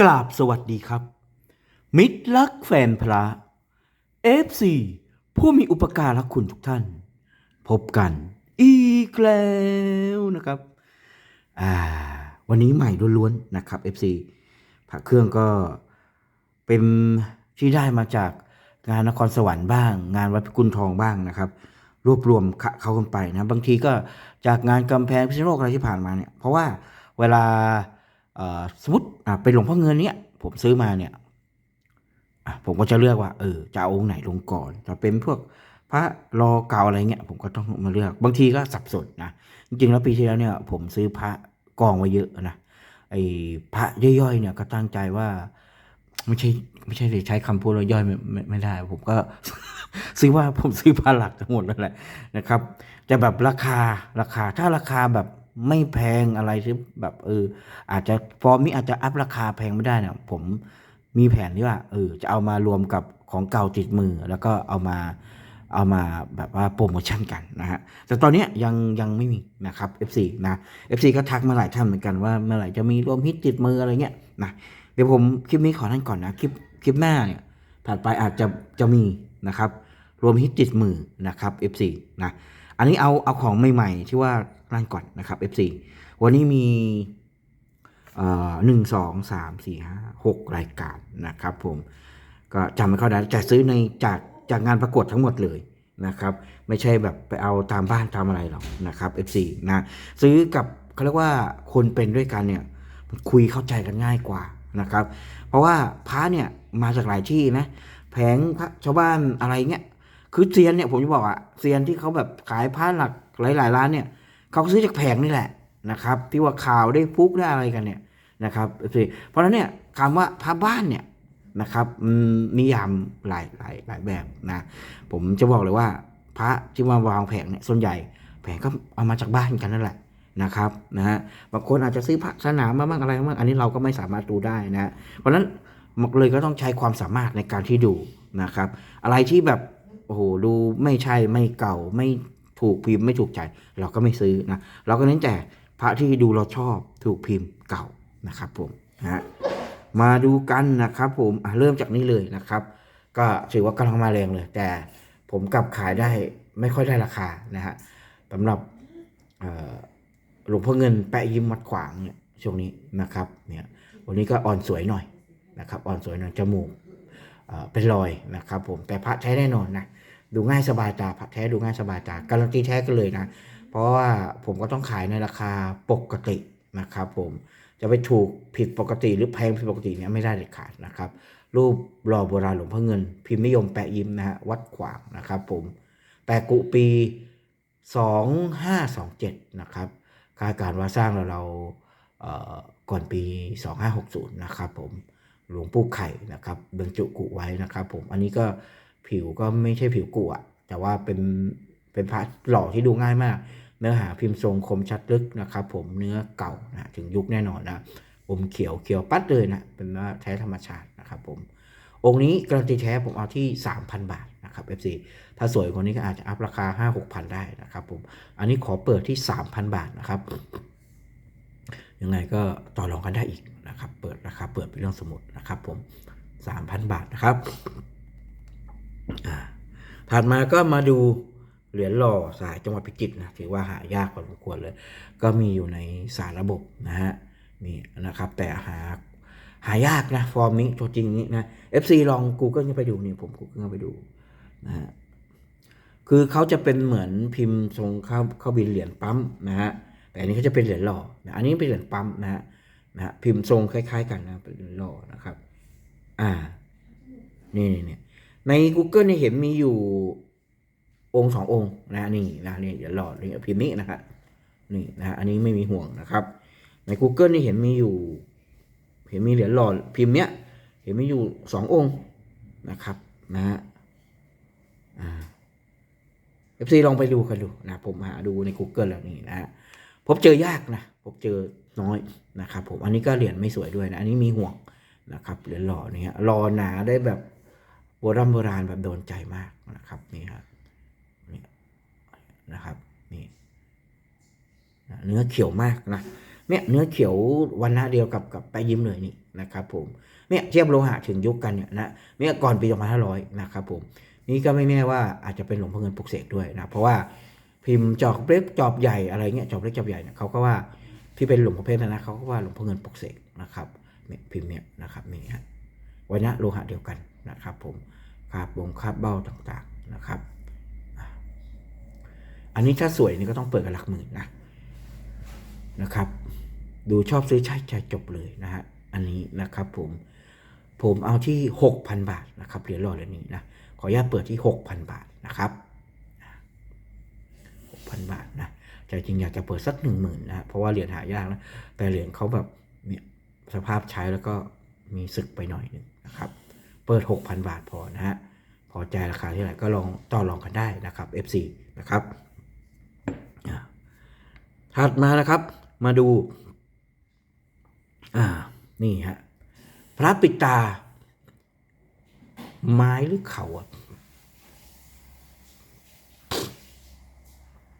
กราบสวัสดีครับ มิตรรักแฟนพระ FC ผู้มีอุปการะคุณทุกท่าน พบกันอีกแล้วนะครับอ่าวันนี้ใหม่ล้วนๆนะครับ FC พระเครื่องก็เป็นที่ได้มาจากงานนครสวรรค์บ้าง งานวัดพิกุลทองบ้างนะครับ รวบรวมขะเข้ากันไปนะ บางทีก็จากงานกำแพงพิษณุโลกอะไรที่ผ่านมาเนี่ย เพราะว่าเวลา สมมติเป็นหลวงพ่อเงินเนี่ยผมซื้อมาเนี่ยผมก็จะเลือกว่าเออจะเอาองค์ไหนลงก่อนจะเป็นพวกพระรอเก่าอะไรเงี้ยผมก็ต้องมาเลือก บางทีก็สับสนนะจริงๆแล้วปีที่แล้วเนี่ย ผมซื้อพระกองไว้เยอะนะไอ้พระย่อยๆเนี่ยก็ตั้งใจว่าไม่ใช่ไม่ใช่ใช้คำพูดแล้วย่อยไม่ไม่ไม่ได้ ผมก็ซื้อว่าผมซื้อพระหลักทั้งหมดนั่นแหละนะครับแต่แบบราคาราคาถ้าราคาแบบ ไม่แพงอะไรที่แบบเออ อาจจะฟอร์มนี้อาจจะอัพราคาแพงไม่ได้เนี่ยผมมีแผนที่ว่าเออจะเอามารวมกับของเก่าติดมือ แล้วก็เอามาเอามาแบบว่าโปรโมชั่นกันนะฮะแต่ตอนนี้ยยังยังไม่มีนะครับ FC นะ FC ก็ทักมาหลายท่านเหมือนกันว่าเมื่อไหร่จะมีรวมฮิตติดมืออะไรเงี้ยนะเดี๋ยวผมคลิปนี้ขอท่านก่อนนะคลิปคลิปหน้าเนี่ยถัดไปอาจจะจะมีนะครับ รวมฮิตติดมือนะครับ FC นะ อันนี้เอาเอาของใหม่ๆ ที่ว่านั่นก่อนนะครับ FC วันนี้มีหนึ่งสองสามสี่ห้าหกรายการนะครับผมก็จำไม่เข้าได้จะซื้อในจากจากงานประกวดทั้งหมดเลยนะครับ ไม่ใช่แบบไปเอาตามบ้านตามอะไรหรอกนะครับ F4 นะซื้อกับเขาเรียกว่าคนเป็นด้วยกันเนี่ยคุยเข้าใจกันง่ายกว่านะครับ เพราะว่าพระเนี่ยมาจากหลายที่นะแผงพระชาวบ้านอะไรเงี้ย คือเซียนเนี่ยผมจะบอกอะเซียนที่เขาแบบขายพระหลักหลาย ๆ ร้านเนี่ยเขาซื้อจากแผงนี่แหละนะครับ ที่ว่าข่าวได้ฟุกได้อะไรกันเนี่ยนะครับเพราะฉะนั้นเนี่ยคำว่าพระบ้านเนี่ยนะครับมันนิยามหลายหลายหลายแบบนะผมจะบอกเลยว่า พระที่มาวางแผงเนี่ยส่วนใหญ่ แผงก็เอามาจากบ้านกันนั่นแหละนะครับนะฮะบางคนอาจจะซื้อพระสนามมาบ้างอะไรบ้างอันนี้เราก็ไม่สามารถดูได้นะเพราะฉะนั้นเลยก็ต้องใช้ความสามารถในการที่ดูนะครับ อะไรที่แบบ โอ้โหดูไม่ใช่ไม่เก่าไม่ถูกพิมพ์ไม่ถูกใจ เราก็ไม่ซื้อนะเราก็เน้นแต่พระที่ดูเราชอบถูกพิมพ์เก่านะครับผมนะมาดูกันนะครับผมเริ่มจากนี้เลยนะครับ ก็ถือว่ากำลังมาแรงเลย แต่ผมกลับขายได้ไม่ค่อยได้ราคานะฮะสำหรับหลวงพ่อเงินแปะยิ้มมัดขวางเนี่ยช่วงนี้นะครับเนี่ยวันนี้ก็อ่อนสวยหน่อยนะครับอ่อนสวยหน่อยจมูก เป็นรอยนะครับผมแต่พระใช้แน่นอนนะดูง่ายสบายตาพระแท้ดูง่ายสบายตาการันตีแท้กันเลยนะ เพราะว่าผมก็ต้องขายในราคาปกตินะครับผมจะไปถูกผิดปกติหรือแพงผิดปกติเนี่ยไม่ได้เด็ดขาดนะครับ รูปหล่อโบราณหลวงพ่อเงิน พิมพ์นิยมแปะยิ้มนะฮะวัดขวางนะครับผมแปะกุปี 2527 นะครับคาดการว่าสร้างเราเราเอ่อก่อนปี 2560 นะครับผม หลวงปู่ไข่นะครับบรรจุกุไว้นะครับ ผมอันนี้ก็ผิวก็ไม่ใช่ผิวกุอะแต่ว่าเป็นเป็นพระหล่อที่ดูง่ายมาก เนื้อหาพิมพ์ทรงคมชัดลึกนะครับ ผมเนื้อเก่านะถึงยุคแน่นอนนะอมเขียวเขียวปัดเลยนะเป็นว่าแท้ธรรมชาตินะครับผมองค์นี้การันตีแท้ผมเอาที่ 3,000 บาทนะครับ FC ถ้าสวยกว่านี้ก็อาจจะอัพราคา 5 6 0 0 ได้นะครับผมอันนี้ขอเปิดที่ 3,000 บาทนะครับยังไงก็ต่อรองกันได้อีก นะครับเปิดราคาเปิดเป็นเรื่องสมมตินะครับผม3,000บาทนะครับอ่าถัดมาก็มาดูเหรียญหล่อสายจังหวัดพิจิตรนะถือว่าหายากพอสมควรเลย ก็มีอยู่ในสารระบบนะฮะนี่นะครับแต่หาหายากนะ ฟอร์มนี้ตัวจริงนี้นะ FC ลอง Google ไปดูนี่ผม Google ไปดูนะฮะคือเขาจะเป็นเหมือนพิมพ์ทรงเข้าเข้าบินเหรียญปั๊มนะฮะแต่อันนี้เขาจะเป็นเหรียญหล่อนะอันนี้เป็นเหรียญปั๊มนะฮะ นะฮะพิมพ์ทรงคล้าย ๆ กันนะเป็นหล่อนะครับ อ่า นี่นี่ใน Google เนี่ยเห็นมีอยู่องค์สององค์นะนี่นะนี่เหรียญหล่อนี่พิมพ์นี้นะครับนี่นะฮะอันนี้ไม่มีห่วงนะครับ ใน Google นี่เห็นมีอยู่ เห็นมีเหรียญหล่อพิมพ์เนี้ยเห็นมีอยู่สององค์นะครับนะฮะอ่าเอฟซีลองไปดูกันดูนะผมหาดูใน Google แล้วนี่นะฮะพบเจอยากนะพบเจอ น้อยนะครับผมอันนี้ก็เหรียญไม่สวยด้วยนะ อันนี้มีห่วงนะครับเหรียญหล่อเนี่ฮะหล่อหนาได้แบบโบราณโบราณแบบโดนใจมากนะครับนี่ฮะนี่นะครับนี่เนื้อเขียวมากนะเนี่ยเนื้อเขียววันหน้าเดียวกับกับแปยิ้มเลยนี่นะครับผมเนี่ยเทียบโลหะถึงยุคกันเนี่ยนะเนี่ยก่อนปี2500นะครับผมนี่ก็ไม่แน่ว่าอาจจะเป็นหลวงพ่อเงินปลุกเสกด้วยนะเพราะว่าพิมพ์จอบเล็กจอบใหญ่อะไรเงี้ยจอบเล็กจอบใหญ่เนี่ยเขาก็ว่า ที่เป็นหลวงพ่อเพชรนะเขาก็ว่าหลวงพ่อเงินปกเสกนะครับเนี่ยพิมพ์เนี่ยนะครับนี่ฮะวันนะโลหะเดียวกันนะครับ ผมคาบวงคาบเบ้าต่างๆนะครับ อันนี้ถ้าสวยนี่ก็ต้องเปิดกันหลักหมื่นนะนะครับ ดูชอบซื้อใช้ใจายจบเลยนะฮะอันนี้นะครับผมผมเอาที่ 6,000 บาทนะครับเหรียญหล่อเหรียญนี้นะขออนุญาตเปิดที่ 6,000 บาทนะครับ6,000 บาทนะ ใจจริงอยากจะเปิดสักหนึ่งหมื่นนะฮะเพราะว่าเหรียญหายากนะแต่เหรียญเขาแบบเนี่ยสภาพใช้แล้วก็มีสึกไปหน่อยนึงนะครับเปิด 6,000 บาทพอนะฮะพอใจราคาที่ไหนก็ลองต่อรองกันได้นะครับ FC นะครับถัดมานะครับมาดูอ่านี่ฮะพระปิดตา ไม้หรือเขาอะ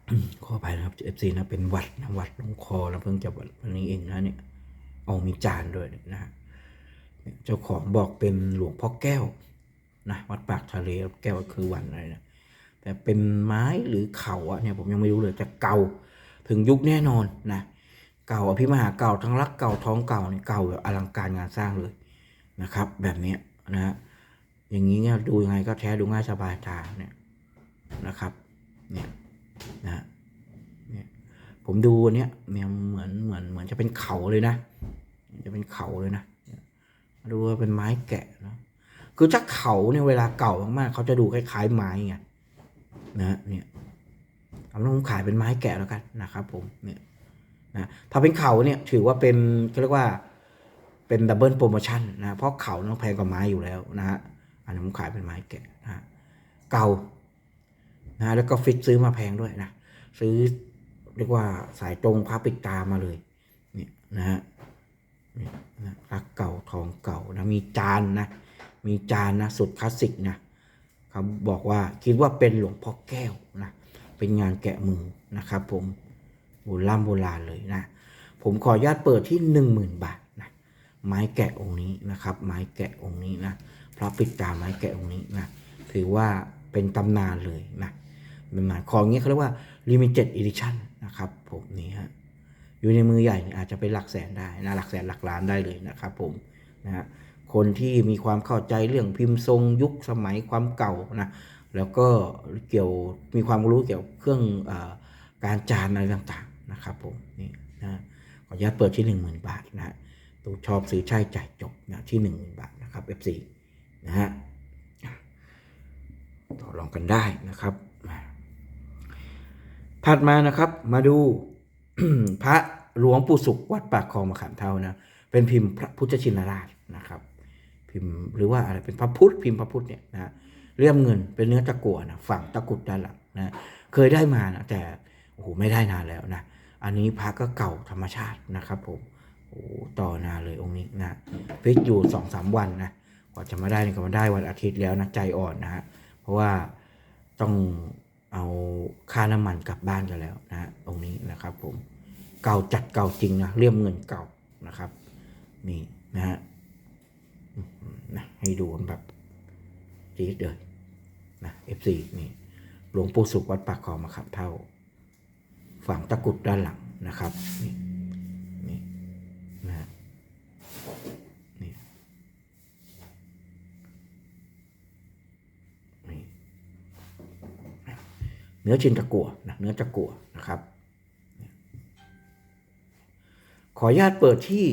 อืม ขออภัยนะครับ FC นะเป็นหวัดนะหวัดลงคอแล้วเพิ่งจะวัดวันนี้เองนะเนี่ยเอามีจานด้วยนะ เจ้าของบอกเป็นหลวงพ่อแก้วนะวัดปากทะเลแก้วคือวันอะไรนะแต่เป็นไม้หรือเขาอะเนี่ยผมยังไม่รู้เลยแต่เก่าถึงยุคแน่นอนนะเก่าอภิมหาเก่าทั้งรักเก่าท้องเก่าเนี่ยเก่าแบบอลังการงานสร้างเลยนะครับ แบบนี้นะฮะอย่างนี้เนี่ยดูยังไงก็แท้ดูง่ายสบายตาเนี่ยนะครับเนี่ย นะเนี่ยผมดูอันเนี้ยเนี่ยเหมือนเหมือนเหมือนจะเป็นเขาเลยนะ จะเป็นเขาเลยนะดูว่าเป็นไม้แกะเนะคือถ้าเขาเนี่ยเวลาเก่ามากๆเขาจะดูคล้ายๆไม้ไงนะเนี่ยเอาลองขายเป็นไม้แกะแล้วกันนะครับ ผมเนี่ยนะถ้าเป็นเขาเนี่ยถือว่าเป็นเขาเรียกว่าเป็นดับเบิลโปรโมชั่นนะเพราะเขาต้องแพงกว่าไม้อยู่แล้วนะฮะอันนี้ผมขายเป็นไม้แกะนะเก่า นะแล้วก็ฟิกซื้อมาแพงด้วยนะซื้อเรียกว่าสายตรงพระปิดตามาเลยเนี่ยนะฮะเนี่ยนะรักเก่าทองเก่านะมีจานนะมีจานนะสุดคลาสสิกนะเขาบอกว่าคิดว่าเป็นหลวงพ่อแก้วนะเป็นงานแกะมือนะครับผมโบราณโบราณเลยนะผมขออนุญาตเปิดที่หนึ่งหมื่นบาทนะไม้แกะองค์นี้นะครับ ไม้แกะองค์นี้นะพระปิดตาไม้แกะองค์นี้นะถือว่าเป็นตำนานเลยนะ เป็นหมายของนี้เขาเรียกว่า limited edition นะครับผมนี่ฮะอยู่ในมือใหญ่อาจจะเป็นหลักแสนได้นะหลักแสนหลักล้านได้เลยนะครับผมนะฮะคนที่มีความเข้าใจเรื่องพิมพ์ทรงยุคสมัยความเก่านะแล้วก็เกี่ยวมีความรู้เกี่ยวกับเครื่องอการจานอะไรต่างๆนะครับผมนี่นะขออนุญาตเปิดที่ 1 0,000 บาทนะฮะตูชอบซื้อใช้จ่ายจบนะที่ 1 0,000 บาทนะครับ F4 นะฮะต่อรองกันได้นะครับ ถัดมานะครับมาดูพระหลวงปู่สุขวัดปากคลองมะขามเท่านะเป็นพิมพ์พระพุทธชินราชนะครับ พิมพ์หรือว่าอะไรเป็นพระพุทธพิมพ์พระพุทธเนี่ยนะเลี่ยมเงินเป็นเนื้อตะกั่วนะฝั่งตะกุดด้านหลังนะเคยได้มานะแต่โอ้โหไม่ได้นานแล้วนะอันนี้พระก็เก่าธรรมชาตินะครับผมโอ้โหต่อนาเลยองค์นี้นะฟิกอยู่สองสามวันนะกว่าจะมาได้นี่ก็มาได้วันอาทิตย์แล้วนะใจอ่อนนะฮะเพราะว่าต้อง เอาค่าน้ำมันกลับบ้านกันแล้วนะฮะองนี้นะครับผมเก่าจัดเก่าจริงนะเลี่ยมเงินเก่านะครับนี่นะฮะนะให้ดูกันแบบจี๊ดเลยนะ F4 นี่หลวงปู่สุขวัดปากคลองมาขับเท่า ฝั่งตะกุดด้านหลังนะครับนี่นะฮะนี่นี่ เนื้อชินตะกั่วนะเนื้อตะกั่วนะครับ ขออนุญาตเปิดที่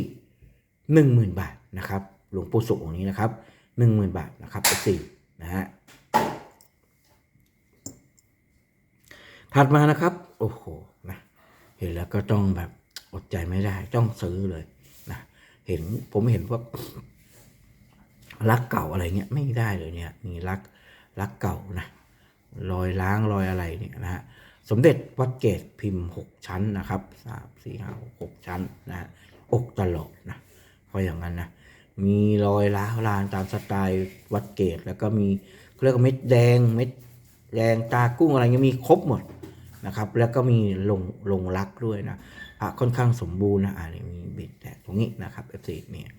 หนึ่งหมื่นบาทนะครับ หลวงปู่สุของค์นี้นะครับหนึ่งหมื่นบาทนะครับสี่นะฮะถัดมานะครับ โอ้โหนะเห็นแล้วก็ต้องแบบอดใจไม่ได้ต้องซื้อเลยนะเห็นผมเห็นว่ารักเก่าอะไรเงี้ยไม่ได้เลยเนี่ยนี่รักรักเก่านะ รอยล้างรอยอะไรเนี่ยนะฮะสมเด็จวัดเกตพิมพ์หกชั้นนะครับสามสี่ห้าหกชั้นนะฮะอกตลอดนะเพราะอย่างนั้นนะมีรอยล้าวลานตามสไตล์วัดเกตแล้วก็มีเรียกว่าเม็ดแดงเม็ดแดงตากุ้งอะไรเงี้ยมีครบหมดนะครับ แล้วก็มีลงลงรักด้วยนะพระค่อนข้างสมบูรณ์นะอ่านี่มีบิดแตกตรงนี้นะครับ F4 เนี่ย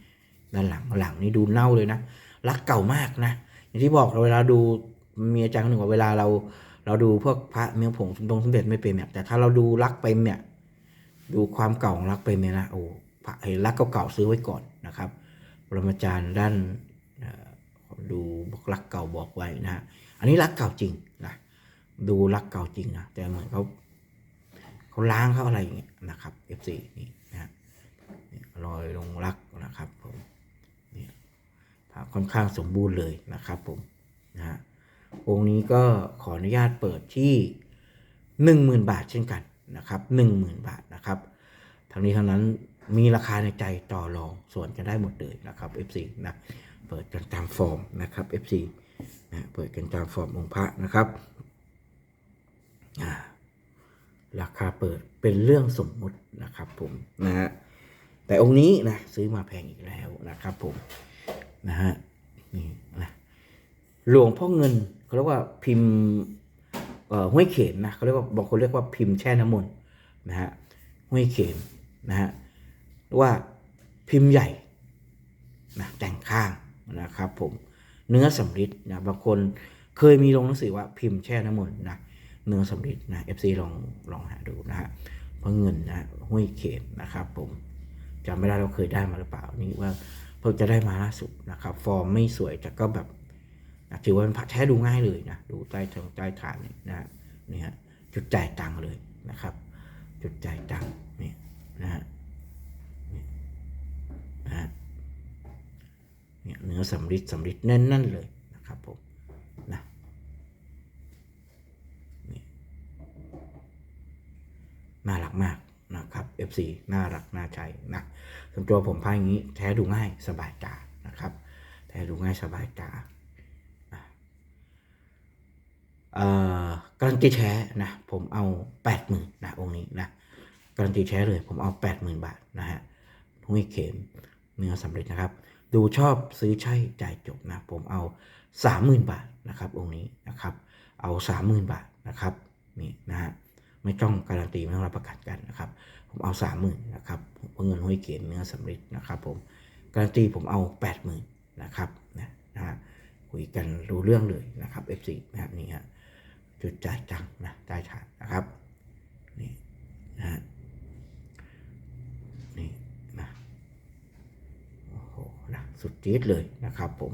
ด้านหลังหลังนี่ดูเน่าเลยนะรักเก่ามากนะอย่างที่บอกเราเวลาดู มีอาจารย์คนหนึ่งว่าเวลาเรา เราดูพวกพระเมียผงสมดงสมเด็จไม่เป็นเนี่ยแต่ถ้าเราดูรักเป็นเนี่ยดูความเก่าของรักเป็นเนี่ยนะโอ้พระเห็นรักเก่าๆซื้อไว้ก่อนนะครับปรมาจารย์ด้านดูรักเก่าบอกไว้นะฮะอันนี้รักเก่าจริงนะดูรักเก่าจริงนะแต่เหมือนเขาเขาล้างเขาอะไรอย่างเงี้ยนะครับ F4 นี่นะฮะนี่รอยลงรักนะครับผมเนี่ยพระค่อนข้างสมบูรณ์เลยนะครับผมนะฮะ องค์นี้ก็ขออนุญาตเปิดที่ 10,000 บาทเช่นกันนะครับ10,000 บาทนะครับ ทั้งนี้ทั้งนั้นมีราคาในใจต่อรองส่วนกันได้หมดเลยนะครับ F4 นะเปิดกันตามฟอร์มนะครับ F4 นะเปิดกันตามฟอร์มองค์พระนะครับราคาเปิดเป็นเรื่องสมมุตินะครับผมนะฮะแต่องค์นี้นะซื้อมาแพงอีกแล้วนะครับผมนะฮะนี่นะหลวงพ่อเงิน เขาเรียกว่าพิมพ์ห้วยเข็มนะเขาเรียกว่าบางคนเรียกว่าพิมพ์แช่น้ำมนต์นะฮะห้วยเข็มนะฮะหรือว่าพิมพ์ใหญ่นะแต่งข้างนะครับผมเนื้อสำริดนะบางคนเคยมีลงหนังสือว่าพิมพ์แช่น้ำมนต์นะเนื้อสำริดนะ FC ลองลองหาดูนะฮะเพระเงินนะห้วยเข็มนะครับผมจำไม่ได้เราเคยได้มาหรือเปล่านี่ว่าเพิ่งจะได้มาล่าสุดนะครับ ฟอร์มไม่สวยแต่ก็แบบ นะถือว่าเป็นพระแท้ดูง่ายเลยนะดูใต้ทางใต้ฐานนี่นะฮะนี่ฮะจุดจ่ายตังค์เลยนะครับ จุดจ่ายตังค์นี่นะฮะนี่นะฮะเนี่ยเนื้อสำริดสำริดแน่นๆเลยนะครับผมนะนี่น่ารักมากนะครับ FC น่ารักน่าใจนะส่วนตัวผมพายอย่างนี้แท้ดูง่ายสบายตานะครับ แท้ดูง่ายสบายตา การันตีแท้นะผมเอาแปดหมื่นนะองค์นี้นะการันตีแท้เลยผมเอา 80,000 บาทนะฮะหุ้ยเข็มเนื้อสำเร็จนะครับ ดูชอบซื้อใช่จ่ายจบนะผมเอา 30,000 บาทนะครับองค์นี้นะครับเอา 30,000 บาทนะครับนี่นะฮะไม่ต้องการันตีไม่ต้องรับประกันกันนะครับผมเอา 30,000นะครับเงินหุ้ยเข็มเนื้อสำเร็จนะครับผมการันตีผมเอา 80,000นะครับนะนะฮะคุยกันรู้เรื่องเลยนะครับ F4 นะฮะนี่ฮะ จุดจ่ายจังนะจ่ายฐานนะครับนี่นะฮะนี่นะโอ้โหนะสุดจี๊ดเลยนะครับผม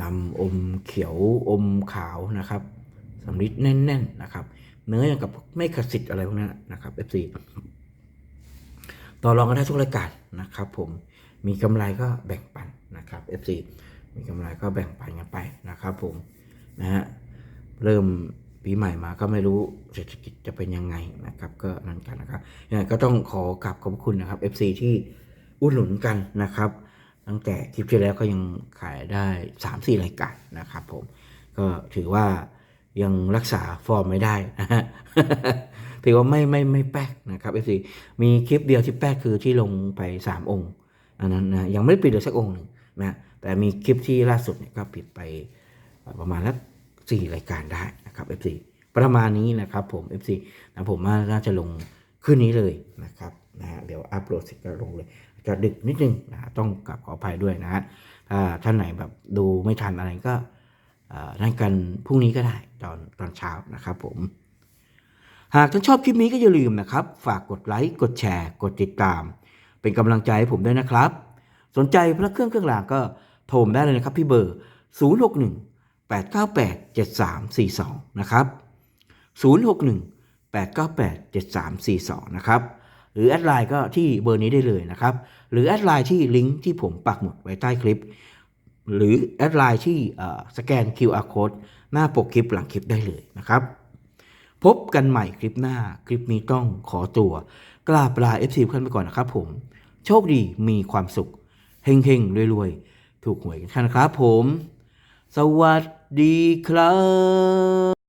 ดำอมเขียวอมขาวนะครับสำลิดแน่น ๆนะครับ เนื้ออย่างกับไม่ขสิทธิ์อะไรพวกนั้นนะครับ FC ต่อรองกันได้ทุกรายการนะครับ ผมมีกำไรก็แบ่งปันนะครับ FC มีกำไรก็แบ่งปันกันไปนะครับ ผมนะฮะเริ่ม ปีใหม่มาก็ไม่รู้เศรษฐกิจจะเป็นยังไงนะครับ ก็นั่นกันนะครับยังไงก็ต้องขอกราบขอบคุณนะครับ FC ที่อุดหนุนกันนะครับ ตั้งแต่คลิปที่แล้วก็ยังขายได้ 3-4 รายการนะครับผมก็ถือว่ายังรักษาฟอร์มไม่ได้นะฮะถือว่าไม่ไม่ไม่แป๊กนะครับ FC มีคลิปเดียวที่แป๊กคือที่ลงไป 3 องค์ อันนั้นนะยังไม่ได้ปิดเลยสักองค์หนึ่งนะแต่มีคลิปที่ล่าสุดเนี่ยก็ปิดไปประมาณสักสี่รายการได้ นะครับ FC ประมาณนี้นะครับผม FC นะผมว่าน่าจะลงคืนนี้เลยนะครับนะฮะเดี๋ยวอัปโหลดเสร็จก็ลงเลย จะดึกนิดนึงนะฮะต้องกลับขออภัยด้วยนะฮะถ้าท่านไหนแบบดูไม่ทันอะไรก็นั่นกันพรุ่งนี้ก็ได้ตอนตอนเช้านะครับผม หากท่านชอบคลิปนี้ก็อย่าลืมนะครับ ฝากกดไลค์กดแชร์ กดติดตาม เป็นกำลังใจให้ผมด้วยนะครับ สนใจพระเครื่องเครื่องรางก็โทรมาได้เลยนะครับที่เบอร์ 061 898 7342 นะครับ 061 898 7342 นะครับ หรือแอดไลน์ก็ที่เบอร์นี้ได้เลยนะครับ หรือแอดไลน์ที่ลิงก์ที่ผมปักหมุดไว้ใต้คลิป หรือแอดไลน์ที่สแกน QR code หน้าปกคลิปหลังคลิปได้เลยนะครับ พบกันใหม่คลิปหน้า คลิปนี้ต้องขอตัวกราบลา FC ขึ้นไปก่อนนะครับผม โชคดีมีความสุข เฮงๆรวยๆ ถูกหวยกันนะครับผม สวัสด ดีครับ